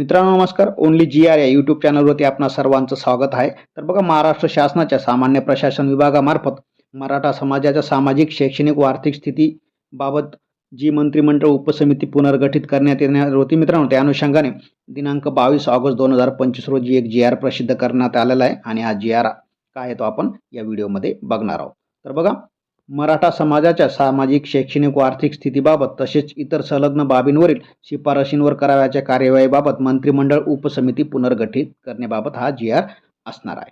मित्रांनो नमस्कार. Only G R या यूट्यूब चॅनलवरती आपणा सर्वांचं स्वागत आहे. तर बघा महाराष्ट्र शासनाच्या सामान्य प्रशासन विभागामार्फत मराठा समाजाच्या सामाजिक शैक्षणिक व आर्थिक स्थितीबाबत जी मंत्रिमंडळ उपसमिती पुनर्गठित करण्यात येणार होती मित्रांनो त्या अनुषंगाने दिनांक बावीस ऑगस्ट दोन हजार पंचवीस रोजी एक जी आर प्रसिद्ध करण्यात आलेला आहे. आणि हा जी आर काय आहे तो आपण या व्हिडिओमध्ये बघणार आहोत. तर बघा मराठा समाजाच्या सामाजिक शैक्षणिक व आर्थिक स्थितीबाबत तसेच इतर संलग्न बाबींवरील शिफारशींवर करावयाच्या कार्यवाहीबाबत मंत्रिमंडळ उपसमिती पुनर्गठित करण्याबाबत हा जी आर असणार आहे.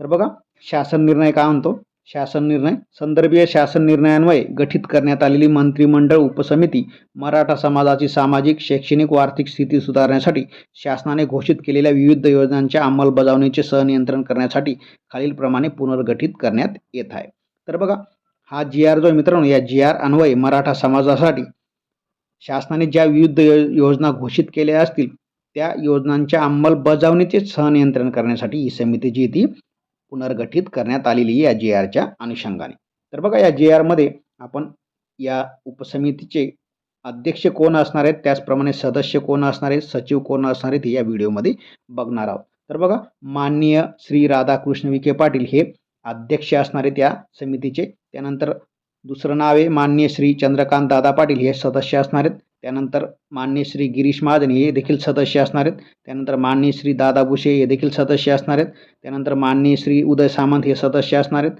तर बघा शासन निर्णय काय म्हणतो? शासन निर्णय संदर्भीय शासन निर्णयान्वये गठीत करण्यात आलेली मंत्रिमंडळ उपसमिती मराठा समाजाची सामाजिक शैक्षणिक व आर्थिक स्थिती सुधारण्यासाठी शासनाने घोषित केलेल्या विविध योजनांच्या अंमलबजावणीचे सहनियंत्रण करण्यासाठी खालीलप्रमाणे पुनर्गठित करण्यात येत आहे. तर बघा हा जी आर जो आहे मित्रांनो या जी आर अन्वय मराठा समाजासाठी शासनाने ज्या विविध योजना घोषित केल्या असतील त्या योजनांच्या अंमलबजावणीचे सहनियंत्रण करण्यासाठी ही समिती जी ती पुनर्गठित करण्यात आलेली आहे या जी आरच्या अनुषंगाने. तर बघा या जी आरमध्ये आपण या उपसमितीचे अध्यक्ष कोण असणार आहेत त्याचप्रमाणे सदस्य कोण असणार आहेत सचिव कोण असणार आहेत हे या व्हिडिओमध्ये बघणार आहोत. तर बघा माननीय श्री राधाकृष्ण विखे पाटील हे अध्यक्ष असणार आहेत या समितीचे त्यानंतर दुसरं नाव आहे माननीय श्री चंद्रकांत दादा पाटील हे सदस्य असणार आहेत. त्यानंतर मान्य श्री गिरीश महाजन हे देखील सदस्य असणार आहेत. त्यानंतर मान्य श्री दादा भुसे हे देखील सदस्य असणार आहेत. त्यानंतर माननीय श्री उदय सामंत हे सदस्य असणार आहेत.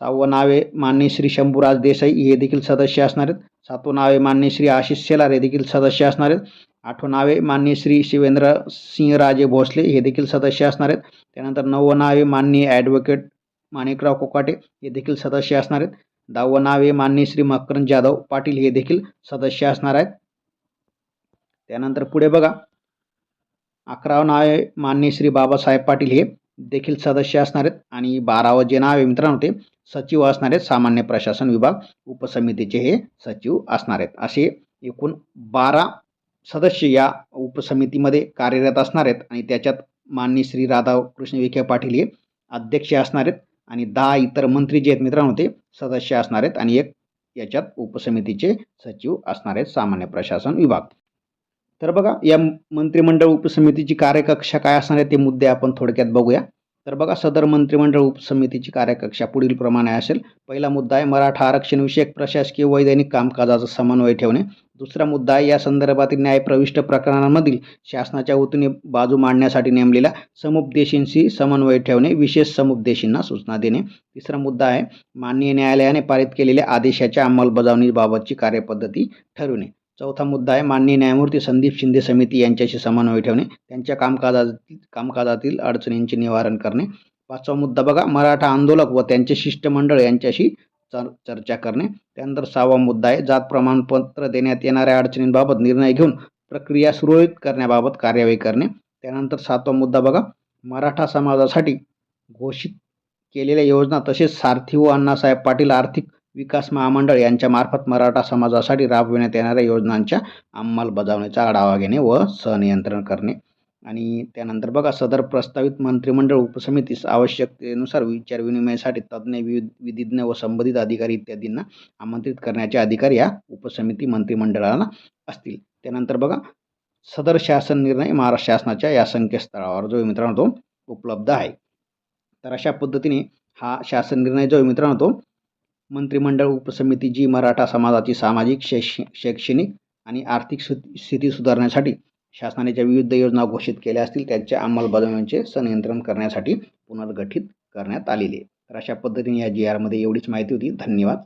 सहावं नाव आहे श्री शंभूराज देसाई हे देखील सदस्य असणार आहेत. सातवं नाव आहे श्री आशिष शेलार हे देखील सदस्य असणार आहेत. आठवं नाव आहे श्री शिवेंद्र सिंहराजे भोसले हे देखील सदस्य असणार आहेत. त्यानंतर नववं नाव आहे ॲडव्होकेट माणिकराव कोकाटे हे देखील सदस्य असणार आहेत. दहावं नाव आहे माननीय श्री मकरंद जाधव पाटील हे देखील सदस्य असणार आहेत. त्यानंतर पुढे बघा. अकरावं नाव आहे माननीय श्री बाबासाहेब पाटील हे देखील सदस्य असणार आहेत. आणि बारावं जे नाव आहे मित्रांनो ते सचिव असणार आहेत. सामान्य प्रशासन विभाग उपसमितीचे हे सचिव असणार आहेत. असे एकूण बारा सदस्य या उपसमितीमध्ये कार्यरत असणार आहेत. आणि त्याच्यात माननीय श्री राधाकृष्ण विखे पाटील हे अध्यक्ष असणार आहेत. आणि दहा इतर मंत्री जे आहेत मित्रांनो ते सदस्य असणार आहेत आणि एक याच्यात उपसमितीचे सचिव असणार आहेत सामान्य प्रशासन विभाग. तर बघा या मंत्रिमंडळ उपसमितीची कार्यकक्षा काय असणार आहे ते मुद्दे आपण थोडक्यात बघूया. तर बघा सदर मंत्रिमंडळ उपसमितीची कार्यकक्षा पुढील प्रमाणे असेल. पहिला मुद्दा आहे मराठा आरक्षणविषयक प्रशासकीय वैधानिक कामकाजाचा समन्वय ठेवणे. दुसरा मुद्दा आहे या संदर्भातील न्यायप्रविष्ट प्रकरणांमधील शासनाच्या वतीने बाजू मांडण्यासाठी नेमलेल्या समुपदेशींशी समन्वय ठेवणे विशेष समुपदेशींना सूचना देणे. तिसरा मुद्दा आहे माननीय न्यायालयाने पारित केलेल्या आदेशाच्या अंमलबजावणीबाबतची कार्यपद्धती ठरविणे. चौथा मुद्दा आहे माननीय न्यायमूर्ती संदीप शिंदे समिती यांच्याशी समन्वय ठेवणे त्यांच्या कामकाजातील कामकाजातील अडचणींचे निवारण करणे. पाचवा मुद्दा बघा मराठा आंदोलक व त्यांचे शिष्टमंडळ यांच्याशी चर चर्चा करणे. त्यानंतर सहावा मुद्दा आहे जात प्रमाणपत्र देण्यात येणाऱ्या अडचणींबाबत निर्णय घेऊन प्रक्रिया सुरळीत करण्याबाबत कार्यवाही करणे. त्यानंतर सातवा मुद्दा बघा मराठा समाजासाठी घोषित केलेल्या योजना तसेच सारथी व अण्णासाहेब पाटील आर्थिक विकास महामंडळ यांच्यामार्फत मराठा समाजासाठी राबविण्यात येणाऱ्या योजनांच्या अंमलबजावणीचा आढावा घेणे व सहनियंत्रण करणे. आणि त्यानंतर बघा सदर प्रस्तावित मंत्रिमंडळ उपसमितीस आवश्यकतेनुसार विचारविनिमयासाठी तज्ज्ञ वि विधिज्ञ व संबंधित अधिकारी इत्यादींना आमंत्रित करण्याचे अधिकार या उपसमिती मंत्रिमंडळाला असतील. त्यानंतर बघा सदर शासन निर्णय महाराष्ट्र शासनाच्या या संकेतस्थळावर जो मित्रांनो तो उपलब्ध आहे. तर अशा पद्धतीने हा शासन निर्णय जो मित्रांनो तो मंत्रिमंडळ उपसमिती जी मराठा समाजाची सामाजिक शैक्ष शैक्षणिक आणि आर्थिक स्थिती सुधारण्यासाठी शासनाने ज्या विविध योजना घोषित केल्या असतील त्यांच्या अंमलबजावणीचे संनियंत्रण करण्यासाठी पुनर्गठित करण्यात आलेले तर अशा पद्धतीने या जी आरमध्ये एवढीच माहिती होती. धन्यवाद.